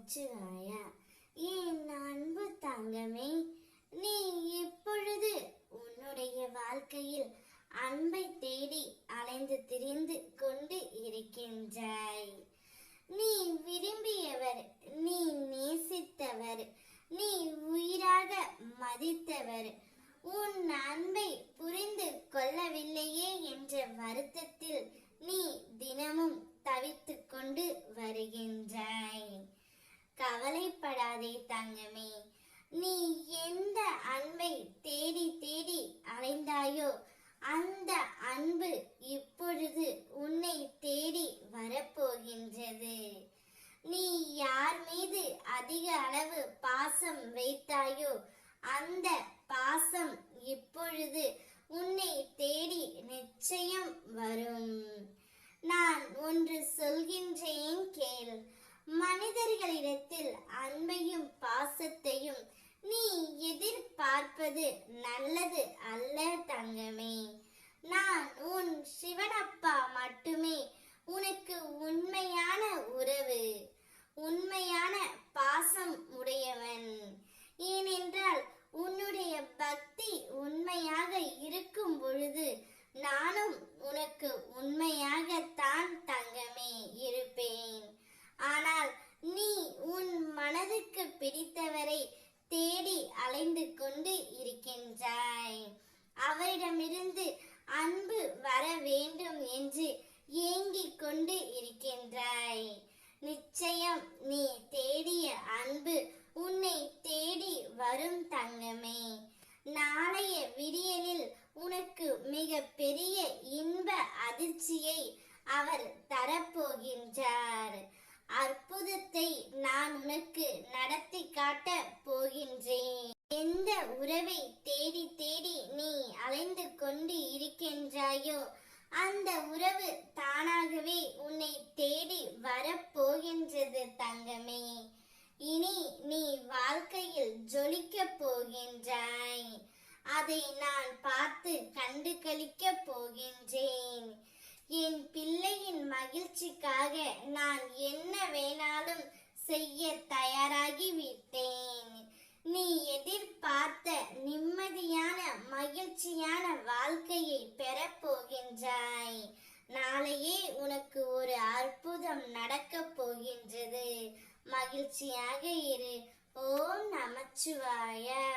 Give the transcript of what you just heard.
நச்சுவாயா என் அன்பு தங்கமே? நீ இப்பொழுது உன்னுடைய வாழ்க்கையில் அன்பை தேடி அலைந்து திரிந்து கொண்டு இருக்கின்றாய். நீ விரும்பியவர் நீ நேசித்தவர் நீ உயிராக மதித்தவர். உன் அன்பை புரிந்து கொள்ளவில்லையே என்ற வருத்தத்தில் நீ தினமும் தவித்துக் கொண்டு வருகின்றாய் கவலைப்படாதே தங்கமே. நீ எந்த அன்பை தேடி தேடி அலைந்தாயோ அந்த அன்பு இப்பொழுது உன்னை தேடி வரப்போகின்றது. நீ யார் மீது அதிக அளவு பாசம் வைத்தாயோ அந்த பாசம் இப்பொழுது உன்னை தேடி நிச்சயம் வரும். நான் ஒன்று சொல்கின்றேன் மனிதர்களிடத்தில் அன்பையும் பாசத்தையும் நீ எதிர்பார்ப்பது நல்லது அல்ல தங்கமே நான் உன் சிவனப்பா மட்டுமே உனக்கு உண்மையான உறவு உண்மையான பாசம் உடையவன் ஏனென்றால் உன்னுடைய பக்தி உண்மையாக இருக்கும் பொழுது நானும் உனக்கு உண்மையாகத்தான் தங்கமே இருப்பேன் ஆனால் நீ உன் மனதுக்கு பிடித்தவரை தேடி அலைந்து கொண்டு இருக்கின்றாய். அவரிடமிருந்து அன்பு வர வேண்டும் என்று ஏங்கிக் கொண்டு இருக்கின்றாய். நிச்சயம் நீ தேடிய அன்பு உன்னை தேடி வரும் தங்கமே. நாளைய விடியலில் உனக்கு மிக பெரிய இன்ப அதிர்ச்சியை அவர் தரப்போகின்றார். அற்புதத்தை நான் உனக்கு நடத்தி காட்ட போகின்றேன். எந்த உறவை தேடி தேடி நீ அலைந்து கொண்டு இருக்கின்றாயோ அந்த உறவு தானாகவே உன்னை தேடி வரப்போகின்றது தங்கமே. இனி நீ வாழ்க்கையில் ஜொலிக்கப் போகின்றாய். அதை நான் பார்த்து கண்டு கழிக்கப் போகின்றேன். என் பிள்ளையின் மகிழ்ச்சிக்காக நான் செய்ய தயாராகி விட்டேன் நீ எதிர்பார்த்த நிம்மதியான மகிழ்ச்சியான வாழ்க்கையை பெறப் போகின்றாய். நாளையே உனக்கு ஒரு அற்புதம் நடக்கப் போகின்றது. மகிழ்ச்சியாக இரு. ஓம் நமச்சிவாய.